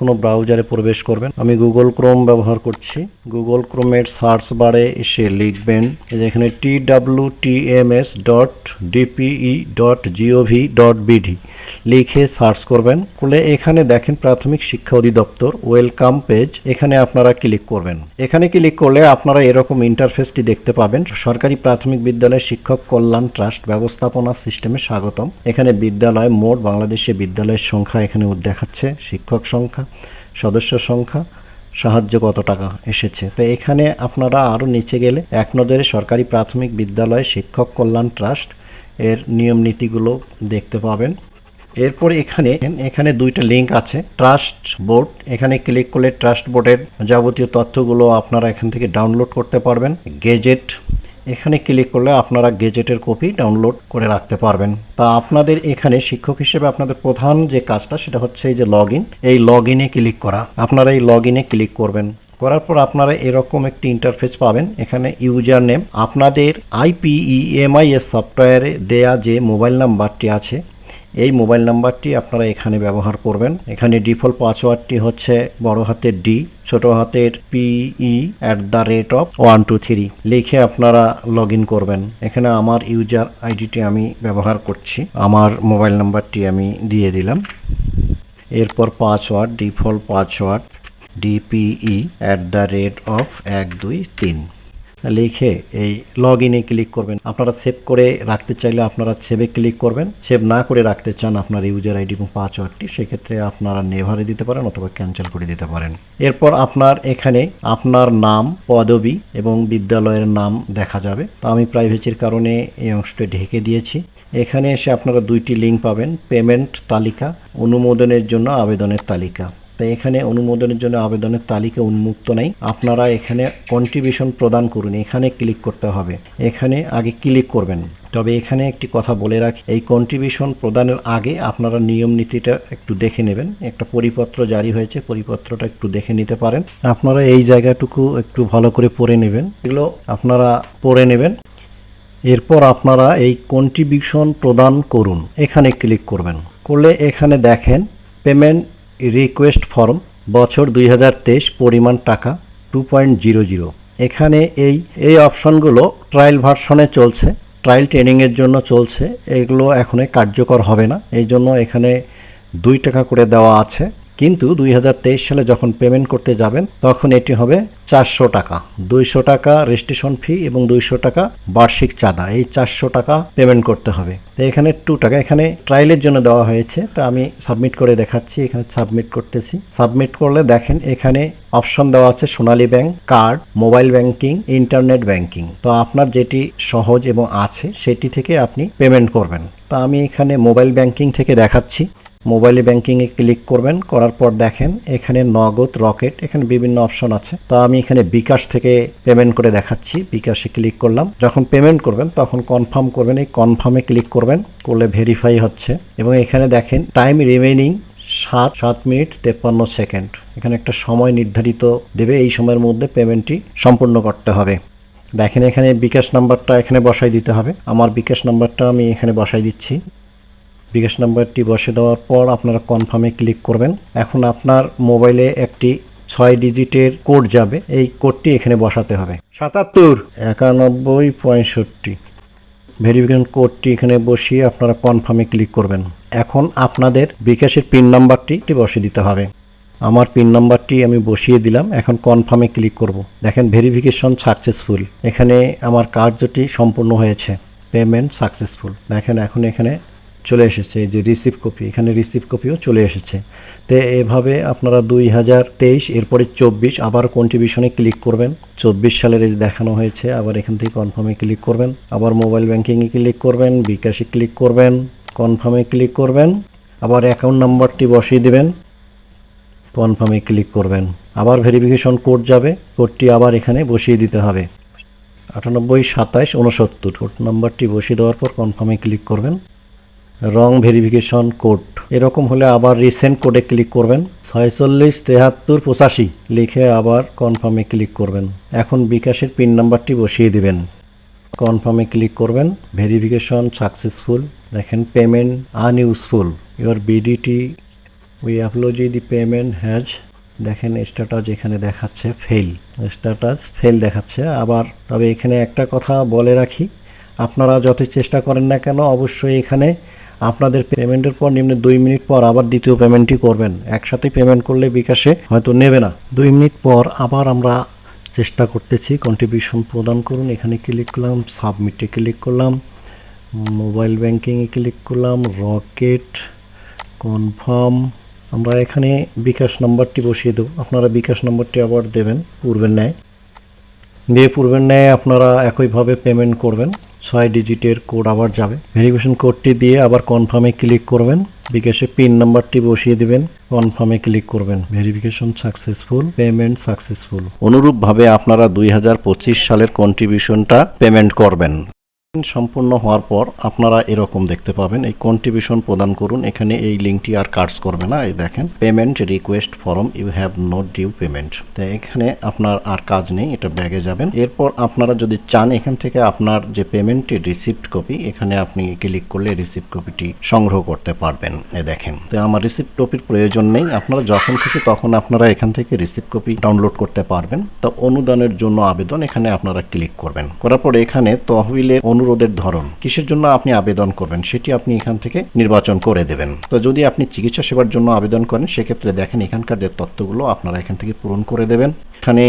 কোনো ব্রাউজারে প্রবেশ করবেন। আমি গুগল ক্রোম ব্যবহার করছি। গুগল ক্রোমের সার্চ বারে এসে লিখবেন, এই যে এখানে T W T M S dot DPE dot gov dot BD লিখে সার্চ করবেন। করলে এখানে দেখেন প্রাথমিক শিক্ষা অধিদপ্তর ওয়েলকাম পেজ এখানে আপনারা ক্লিক করবেন। এখানে ক্লিক করলে আপনারা এরকম ইন্টারফেসটি দেখতে পাবেন। সরকারি প্রাথমিক বিদ্যালয় শিক্ষক কল্যাণ ট্রাস্ট ব্যবস্থাপনা সিস্টেমে স্বাগতম। এখানে বিদ্যালয় মোট বাংলাদেশে বিদ্যালয়ের সংখ্যা এখানে দেখাচ্ছে শিক্ষক সংখ্যা। সদস্য সংখ্যা, সাহায্য কত টাকা এসেছে? তো এখানে আপনারা আরও নিচে গেলে এক নজরে সরকারি প্রাথমিক বিদ্যালয় শিক্ষক কল্যাণ ট্রাস্ট এর নিয়ম নীতিগুলো দেখতে পাবেন। এরপর এখানে এখানে দুইটা লিংক আছে, ট্রাস্ট বোর্ড। এখানে ক্লিক করলে ট্রাস্ট বোর্ডের যাবতীয় তথ্যগুলো আপনারা এখান থেকে ডাউনলোড করতে পারবেন। গেজেট এখানে ক্লিক করলে আপনারা গেজেটের কপি ডাউনলোড করে রাখতে পারবেন। তা আপনাদের এখানে শিক্ষক হিসেবে আপনাদের প্রধান যে কাজটা, সেটা হচ্ছে এই যে লগ এই লগ ক্লিক করা। আপনারা এই লগ ক্লিক করবেন। করার পর আপনারা এরকম একটি ইন্টারফেস পাবেন। এখানে ইউজার নেম আপনাদের আইপিইএমআইএস সফটওয়্যারে দেয়া যে মোবাইল নাম্বারটি আছে এই মোবাইল নাম্বারটি আপনারা এখানে ব্যবহার করবেন। এখানে ডিফল্ট পাসওয়ার্ডটি হচ্ছে বড় হাতের ডি ছোট হাতের PE at the rate of one two three লিখে আপনারা লগ ইন করবেন। এখানে আমার ইউজার আইডিটি আমি ব্যবহার করছি। আমার মোবাইল নাম্বারটি আমি দিয়ে দিলাম। এরপর password, default password DPE at the rate of এক দুই তিন। লিখে এই লগ ইনে ক্লিক করবেন। আপনারা সেভ করে রাখতে চাইলে আপনারা সেভে ক্লিক করবেন। সেভ না করে রাখতে চান আপনার ইউজার আইডি এবং পাসওয়ার্ডটি সেক্ষেত্রে আপনারা নেভারে দিতে পারেন অথবা ক্যান্সেল করে দিতে পারেন। এরপর আপনার এখানে আপনার নাম, পদবি এবং বিদ্যালয়ের নাম দেখা যাবে। তো আমি প্রাইভেসির কারণে এই অংশটি ঢেকে দিয়েছি। এখানে এসে আপনারা দুইটি লিঙ্ক পাবেন। পেমেন্ট তালিকা, অনুমোদনের জন্য আবেদনের তালিকা। তাই এখানে অনুমোদনের জন্য আবেদনের তালিকা উন্মুক্ত নেই। আপনারা এখানে কন্ট্রিবিউশন প্রদান করুন, এখানে ক্লিক করতে হবে। এখানে আগে ক্লিক করবেন। তবে এখানে একটি কথা বলে রাখি, এই কন্ট্রিবিউশন প্রদানের আগে আপনারা নিয়ম নীতিটা একটু দেখে নেবেন। একটা পরিপত্র জারি হয়েছে, পরিপত্রটা একটু দেখে নিতে পারেন। আপনারা এই জায়গাটুকু একটু ভালো করে পড়ে নেবেন। এগুলো আপনারা পড়ে নেবেন। এরপর আপনারা এই কন্ট্রিবিউশন প্রদান করুন। এখানে ক্লিক করবেন। করলে এখানে দেখেন পেমেন্ট রিকোয়েস্ট ফর্ম বছর দুই হাজার তেইশ পরিমাণ টাকা টু পয়েন্ট জিরো জিরো এখানে এই এই অপশনগুলো ট্রায়াল ভার্সনে চলছে ট্রায়াল ট্রেনিংয়ের জন্য চলছে, এগুলো এখনই কার্যকর হবে না। এই জন্য এখানে দুই টাকা করে দেওয়া আছে। কিন্তু দুই হাজার তেইশ সালে যখন পেমেন্ট করতে যাবেন, তখন এটি হবে চারশো টাকা, দুইশো টাকা রেজিস্ট্রেশন ফি এবং দুইশো টাকা বার্ষিক চাঁদা। এই চারশো টাকা পেমেন্ট করতে হবে। তো এখানে টু টাকা, এখানে ট্রায়ালের জন্য দেওয়া হয়েছে। তা আমি সাবমিট করে দেখাচ্ছি, এখানে সাবমিট করতেছি। সাবমিট করলে দেখেন এখানে অপশন দেওয়া আছে Sonali bank card mobile banking internet banking তো আপনার যেটি সহজ এবং আছে, সেটি থেকে আপনি পেমেন্ট করবেন। তা আমি এখানে মোবাইল ব্যাংকিং থেকে দেখাচ্ছি। মোবাইলে ব্যাংকিংয়ে ক্লিক করবেন, করার পর দেখেন এখানে নগদ, রকেট, এখানে বিভিন্ন অপশন আছে। তো আমি এখানে বিকাশ থেকে পেমেন্ট করে দেখাচ্ছি। বিকাশে ক্লিক করলাম। যখন পেমেন্ট করবেন, তখন কনফার্ম করবেন। এই কনফার্মে ক্লিক করবেন, করলে ভেরিফাই হচ্ছে। এবং এখানে দেখেন টাইম রিমেনিং সাত সাত মিনিট তেপ্পান্ন সেকেন্ড এখানে একটা সময় নির্ধারিত দেবে। এই সময়ের মধ্যে পেমেন্টটি সম্পূর্ণ করতে হবে। দেখেন এখানে বিকাশ নাম্বারটা এখানে বসাই দিতে হবে। আমার বিকাশ নাম্বারটা আমি এখানে বসাই দিচ্ছি। বিকাশ নাম্বারটি বসে দেওয়ার পর আপনারা কনফার্মে ক্লিক করবেন। এখন আপনার মোবাইলে একটি ছয় ডিজিটের কোড যাবে। এই কোডটি এখানে বসাতে হবে। সাতাত্তর, একানব্বই, পঁয়ষট্টি। ভেরিফিকেশন কোডটি এখানে বসিয়ে আপনারা কনফার্মে ক্লিক করবেন। এখন আপনাদের বিকাশের পিন নাম্বারটি বসিয়ে দিতে হবে। আমার পিন নাম্বারটি আমি বসিয়ে দিলাম। এখন কনফার্মে ক্লিক করব। দেখেন ভেরিফিকেশন সাকসেসফুল এখানে আমার কার্যটি সম্পূর্ণ হয়েছে। পেমেন্ট সাকসেসফুল দেখেন এখন এখানে চলে এসেছে, এই যে রিসিভ কপি এখানে রিসিভ কপিও চলে এসেছে। তো এভাবে আপনারা দুই হাজার তেইশ, এরপরে চব্বিশ, আবার কন্ট্রিবিউশনে ক্লিক করবেন। চব্বিশ সালের এই দেখানো হয়েছে, আবার এখান থেকে কনফার্মে ক্লিক করবেন। আবার মোবাইল ব্যাংকিংয়ে ক্লিক করবেন, বিকাশে ক্লিক করবেন কনফার্মে ক্লিক করবেন, আবার অ্যাকাউন্ট নাম্বারটি বসিয়ে দেবেন কনফার্মে ক্লিক করবেন। আবার ভেরিফিকেশন কোড যাবে কোডটি আবার এখানে বসিয়ে দিতে হবে। আটানব্বই সাতাইশ উনসত্তর কোড নাম্বারটি বসিয়ে দেওয়ার পর কনফার্মে ক্লিক করবেন। Wrong verification code. এরকম হলে আবার রিসেন্ট কোডে ক্লিক করবেন। ছয়চল্লিশ তেহাত্তর পঁচাশি লিখে আবার কনফার্মে ক্লিক করবেন। এখন বিকাশের পিন নাম্বারটি বসিয়ে দিবেন। কনফার্মে ক্লিক করবেন। Verification successful. দেখেন payment unuseful. Your BDT we apology the payment has. দেখেন স্ট্যাটাস এখানে দেখাচ্ছে ফেল। স্ট্যাটাস ফেল দেখাচ্ছে। আবার তবে এখানে একটা কথা বলে রাখি। আপনারা যতই চেষ্টা করেন না কেন, অবশ্যই এখানে আপনাদের পেমেন্টের পর নিম্ন দুই মিনিট পর আবার দ্বিতীয় পেমেন্টটি করবেন। একসাথে পেমেন্ট করলে বিকাশে হয়তো নেবে না। দুই মিনিট পর আবার আমরা চেষ্টা করতেছি কন্ট্রিবিউশন প্রদান করুন। এখানে ক্লিক করলাম সাবমিটে ক্লিক করলাম মোবাইল ব্যাংকিংয়ে ক্লিক করলাম রকেট কনফার্ম আমরা এখানে বিকাশ নাম্বারটি বসিয়ে দেবো। আপনারা বিকাশ নাম্বারটি আবার দেবেন, পূর্বের ন্যায়। দিয়ে পূর্বের ন্যায় আপনারা একইভাবে পেমেন্ট করবেন। ছয় ডিজিটের কোড আবার যাবে। ভেরিফিকেশন কোডটি দিয়ে আবার কনফার্মে ক্লিক করবেন। বিকাশে পিন নাম্বারটি বসিয়ে দিবেন। কনফার্মে ক্লিক করবেন। ভেরিফিকেশন সাকসেসফুল পেমেন্ট সাকসেসফুল অনুরূপভাবে আপনারা দুই হাজার পঁচিশ সালের কন্ট্রিবিউশনটা পেমেন্ট করবেন। সম্পূর্ণ হওয়ার পর আপনারা এরকম দেখতে পাবেন। এই কন্ট্রিবিউশন প্রদান করুন। এখানে এই লিঙ্কটি আর কার্ডস করবে না। এই দেখেন payment request form you have not due payment তো এখানে আপনার আর কাজ নেই, এটা ব্যাগে যাবেন। এরপর আপনারা যদি চান, এখান থেকে আপনার যে পেমেন্টের রিসিপ্ট কপি এখানে আপনি ক্লিক করলে রিসিপ্ট কপিটি সংগ্রহ করতে পারবেন। এ দেখেন, তো আমার রিসিপ্ট কপির প্রয়োজন নেই। আপনারা যখন খুশি তখন আপনারা এখান থেকে রিসিপ্ট কপি ডাউনলোড করতে পারবেন। তো অনুদানের জন্য আবেদন এখানে আপনারা ক্লিক করবেন। করার পর এখানে তহবিলের অনুরোধের ধরন। কিসের জন্য আপনি আবেদন করবেন সেটি আপনি এখান থেকে নির্বাচন করে দেবেন। তো যদি আপনি চিকিৎসা সেবার জন্য আবেদন করেন, সেক্ষেত্রে দেখেন এখানকার যে তথ্যগুলো আপনারা এখান থেকে পূরণ করে দেবেন। এখানে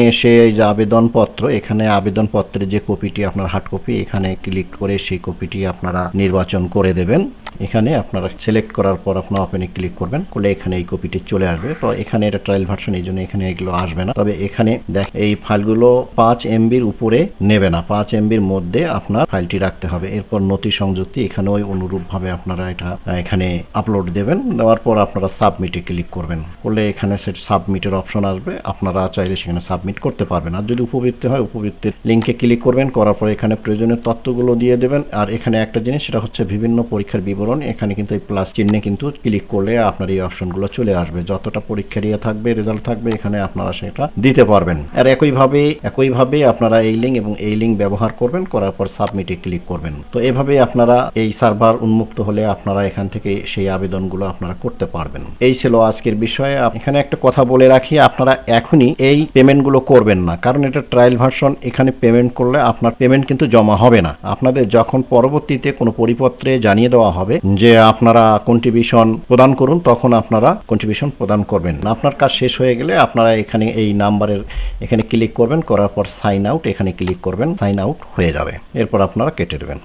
এই যে আবেদনপত্র, এখানে আবেদনপত্রের যে কপিটি, আপনার হার্ড কপি, এখানে ক্লিক করে সেই কপিটি আপনারা নির্বাচন করে দেবেন। এখানে আপনারা সিলেক্ট করার পর আপনার ওপেনে ক্লিক করবেন। করলে এখানে এই কপিটি চলে আসবে। তো এখানে এটা ট্রায়াল ভার্সন এই জন্য এখানে এগুলো আসবে না। তবে এখানে দেখ, এই ফাইলগুলো পাঁচ এমবির উপরে নেবে না। পাঁচ এমবির মধ্যে আপনার ফাইলটি রাখতে হবে। এরপর নথি সংযুক্তি, এখানে ওই অনুরূপভাবে আপনারা এটা এখানে আপলোড দেবেন। দেওয়ার পর আপনারা সাবমিটে ক্লিক করবেন। করলে এখানে সে সাবমিটের অপশন আসবে। আপনারা চাইলে সেখানে সাবমিট করতে পারবেন। আর যদি উপবৃত্তি হয়, উপবৃত্তির লিঙ্কে ক্লিক করবেন। করার পর এখানে প্রয়োজনীয় তথ্যগুলো দিয়ে দেবেন। আর এখানে একটা জিনিস, সেটা হচ্ছে বিভিন্ন পরীক্ষার বিবরণ এখানে কিন্তু এই প্লাস চিহ্নে কিন্তু ক্লিক করলে আপনার এই অপশনগুলো চলে আসবে। যতটা পরীক্ষার ইয়ে থাকবে রেজাল্ট থাকবে, এখানে আপনারা সেটা দিতে পারবেন। আর একইভাবে একইভাবে আপনারা এই লিঙ্ক এবং এই লিঙ্ক ব্যবহার করবেন, করার পর সাবমিটে ক্লিক করবেন। তো এভাবে আপনারা এই সার্ভার উন্মুক্ত হলে আপনারা এখান থেকে সেই আবেদনগুলো আপনারা করতে পারবেন। এই ছিল আজকের বিষয়ে। এখানে একটা কথা বলে রাখি, আপনারা এখনই এই পেমেন্টগুলো করবেন না। কারণ এটা ট্রায়াল ভার্সন এখানে পেমেন্ট করলে আপনার পেমেন্ট কিন্তু জমা হবে না। আপনাদের যখন পরবর্তীতে কোনো পরিপত্রে জানিয়ে দেওয়া হবে যে আপনারা কন্ট্রিবিউশন প্রদান করুন, তখন আপনারা কন্ট্রিবিউশন প্রদান করবেন। আপনার কাজ শেষ হয়ে গেলে আপনারা এখানে এই নাম্বারের এখানে ক্লিক করবেন, করার পর সাইন আউট এখানে ক্লিক করবেন সাইন আউট হয়ে যাবে। এরপর আপনারা কেটে দেবেন।